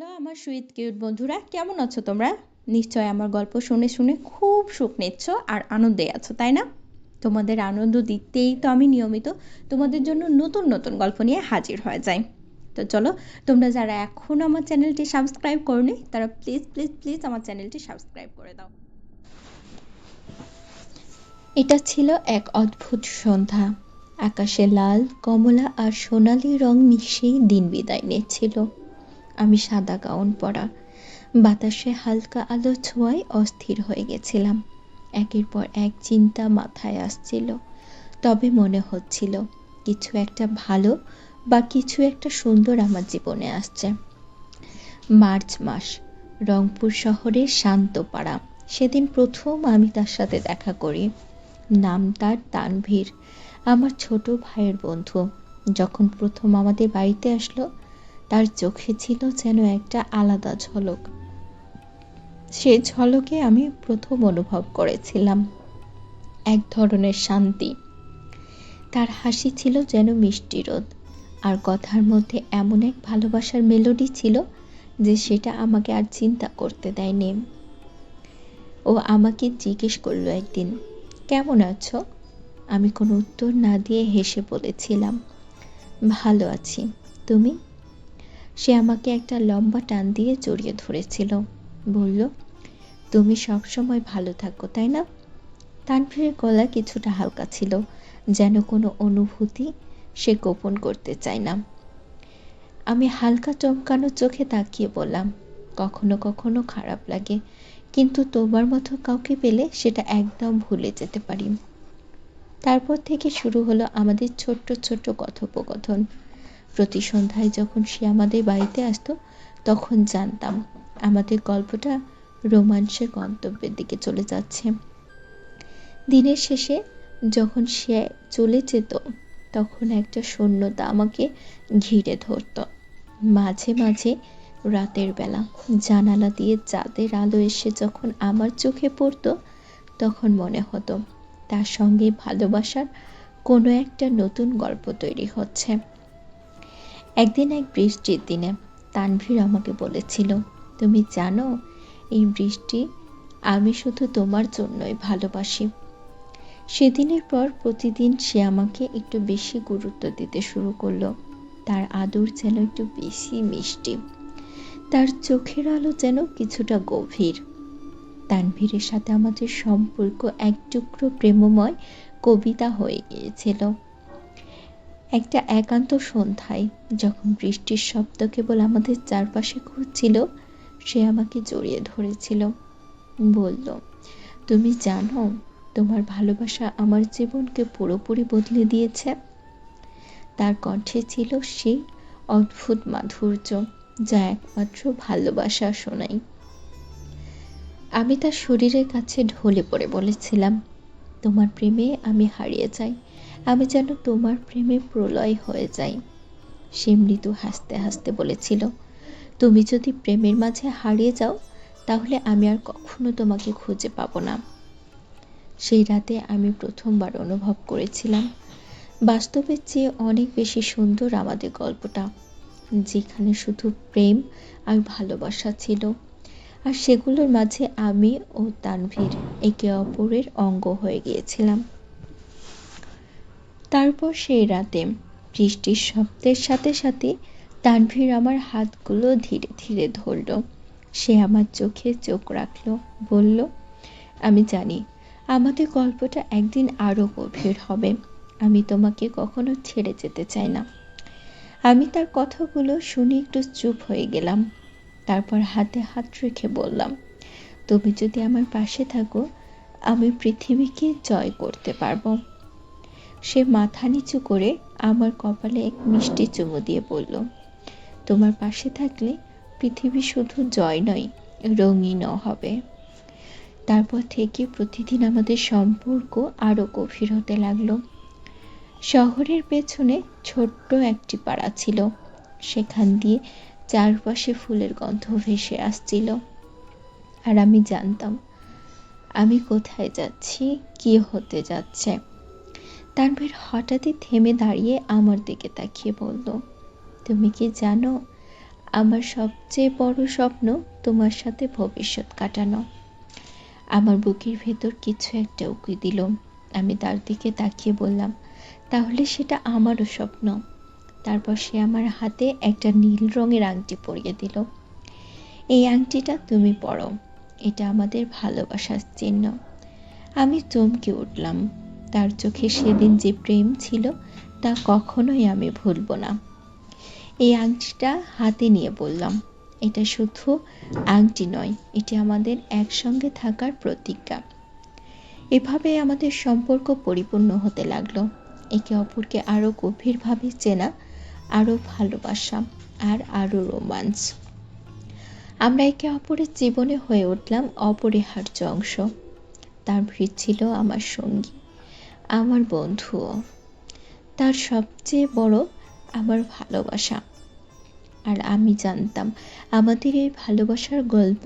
Hello আমার sweet cute বন্ধুরা, কেমন আছো তোমরা? নিশ্চয় আমার গল্প শুনে শুনে খুব সুখ নিচ্ছ আর আনন্দে আছো, তাই না? তোমাদের আনন্দ দিতেই তো আমি নিয়মিত তোমাদের জন্য নতুন নতুন গল্প নিয়ে হাজির হয়ে যাই। তো চলো, তোমরা যারা এখনও আমার চ্যানেলটি সাবস্ক্রাইব করনি, তারা প্লিজ প্লিজ প্লিজ আমার চ্যানেলটি সাবস্ক্রাইব করে দাও। এটা ছিল এক অদ্ভুত সন্ধ্যা। আকাশে লাল, কমলা আর সোনালি রং মিশিয়ে দিন বিদায় নিচ্ছিল। আমি সাদা গাউন পরা। বাতাসে হালকা আলো ছোঁয়ায় অস্থির হয়ে গেছিলাম। একের পর এক চিন্তা মাথায় আসছিল। তবে মনে হচ্ছিল, কিছু একটা ভালো বা কিছু একটা সুন্দর আমার জীবনে আসছে। মার্চ মাস, রংপুর শহরের শান্ত পাড়া সেদিন প্রথম আমি তার সাথে দেখা করি। নাম তার তানভীর, আমার ছোট ভাইয়ের বন্ধু। যখন প্রথম আমাদের বাড়িতে আসলো তার চোখে ছিল যেন একটা আলাদা ঝলক। সে ঝলকে আমি প্রথম অনুভব করেছিলাম। এক ধরনের শান্তি। তার হাসি ছিল যেন মিষ্টি রোদ। আর কথার মধ্যে এমন এক ভালোবাসার মেলোডি ছিল যে সেটা আমাকে আর চিন্তা করতে দেয়নি। ও আমাকে জিজ্ঞেস করল একদিন, কেমন আছো? আমি কোনো উত্তর না দিয়ে হেসে বলেছিলাম, ভালো আছি। তুমি? সে আমাকে একটা লম্বা টান দিয়ে জড়িয়ে ধরেছিল। বলল, তুমি সবসময় ভালো থাকো, তাই না? তানভীরের গলা কিছুটা হালকা ছিল, যেন কোনো অনুভূতি সে গোপন করতে চায় না। আমি হালকা চমকানো চোখে তাকিয়ে বললাম, কখনো কখনো খারাপ লাগে, কিন্তু তোমার মতো কাউকে পেলে সেটা একদম ভুলে যেতে পারি। তারপর থেকে শুরু হলো আমাদের ছোট্ট ছোট্ট কথোপকথন। প্রতি সন্ধ্যায় যখন সে আমাদের বাড়িতে আসতো, তখন জানতাম আমাদের গল্পটা রোমাঞ্চের গন্তব্যের দিকে চলে যাচ্ছে। দিনের শেষে যখন সে চলে যেত, তখন একটা শূন্যতা আমাকে ঘিরে ধরত। মাঝে মাঝে রাতের বেলা জানালা দিয়ে চাঁদের আলো এসে যখন আমার চোখে পড়ত, তখন মনে হতো তার সঙ্গে ভালোবাসার কোনো একটা নতুন গল্প তৈরি হচ্ছে। একদিন এক বৃষ্টির দিনে তানভীর আমাকে বলেছিল, তুমি জানো, এই বৃষ্টি আমি শুধু তোমার জন্যই ভালোবাসি। সেদিনের পর প্রতিদিন সে আমাকে একটু বেশি গুরুত্ব দিতে শুরু করল। তার আদর যেন একটু বেশি মিষ্টি। তার চোখের আলো যেন কিছুটা গভীর। তানভীরের সাথে আমাদের সম্পর্ক এক টুকরো প্রেমময় কবিতা হয়ে গিয়েছিল। একটা একান্ত সন্ধ্যায় যখন বৃষ্টির শব্দ কেবল আমাদের চারপাশে ঘুরছিল, সে আমাকে জড়িয়ে ধরেছিল। বলল, তুমি জানো, তোমার ভালোবাসা আমার জীবনকে পুরোপুরি বদলে দিয়েছে। তার কণ্ঠে ছিল সেই অদ্ভুত মাধুর্য, যা একমাত্র ভালোবাসা শোনাই আমি তার শরীরের কাছে ঢলে পড়ে বলেছিলাম, তোমার প্রেমে আমি হারিয়ে যাই। আমি যেন তোমার প্রেমে প্রলয় হয়ে যাই। সে মৃদু হাসতে হাসতে বলেছিল, তুমি যদি প্রেমের মাঝে হারিয়ে যাও, তাহলে আমি আর কখনো তোমাকে খুঁজে পাবো না। সেই রাতে আমি প্রথমবার অনুভব করেছিলাম বাস্তবের চেয়ে অনেক বেশি সুন্দর আমাদের গল্পটা, যেখানে শুধু প্রেম আর ভালোবাসা ছিল, আর সেগুলোর মাঝে আমি ও তানভীর একে অপরের অঙ্গ হয়ে গিয়েছিলাম। তারপর সেই রাতে বৃষ্টির শব্দের সাথে সাথে তানভীর আমার হাতগুলো ধীরে ধীরে ধরল। সে আমার চোখে চোখ রাখল, বলল, আমি জানি, আমাদের গল্পটা একদিন আরও গভীর হবে। আমি তোমাকে কখনো ছেড়ে যেতে চাই না। আমি তার কথাগুলো শুনে একটু চুপ হয়ে গেলাম। তারপর হাতে হাত রেখে বললাম, তুমি যদি আমার পাশে থাকো, আমি পৃথিবীকে জয় করতে পারব। সে মাথা নিচু করে আমার কপালে এক মিষ্টি চুমু দিয়ে বলল, তোমার পাশে থাকলে পৃথিবী শুধু জয় নয়, রঙিনও হবে। তারপর থেকে প্রতিদিন আমাদের সম্পর্ক আরও গভীর হতে লাগল। শহরের পেছনে ছোট্ট একটি পাড়া ছিল। সেখান দিয়ে চারপাশে ফুলের গন্ধ ভেসে আসছিল। আর আমি জানতাম, আমি কোথায় যাচ্ছি, কি হতে যাচ্ছে। তানভীর হঠাৎই থেমে দাঁড়িয়ে আমার দিকে তাকিয়ে বলল, তুমি কি জানো, আমার সবচেয়ে বড় স্বপ্ন তোমার সাথে ভবিষ্যৎ কাটানো। আমার বুকের ভেতর কিছু একটা উকি দিল। আমি তার দিকে তাকিয়ে বললাম, তাহলে সেটা আমারও স্বপ্ন। তারপর সে আমার হাতে একটা নীল রঙের আংটি পরিয়ে দিল। এই আংটিটা তুমি পরো। এটা আমাদের ভালোবাসার চিহ্ন। আমি চমকে উঠলাম। তার চোখে সেদিন যে প্রেম ছিল, তা কখনোই আমি ভুলব না। এই আংটিটা হাতে নিয়ে বললাম, এটা শুধু আংটি নয়, এটি আমাদের একসঙ্গে থাকার প্রতিজ্ঞা। এভাবে আমাদের সম্পর্ক পরিপূর্ণ হতে লাগল। একে অপরকে আরও গভীরভাবে চেনা, আরও ভালোবাসা, আর আরও রোমান্স। আমরা একে অপরের জীবনে হয়ে উঠলাম অপরিহার্য অংশ। তার ভিড় ছিল আমার সঙ্গী। আমার বন্ধুও তার সবচেয়ে বড় আমার ভালোবাসা। আর আমি জানতাম আমাদের এই ভালোবাসার গল্প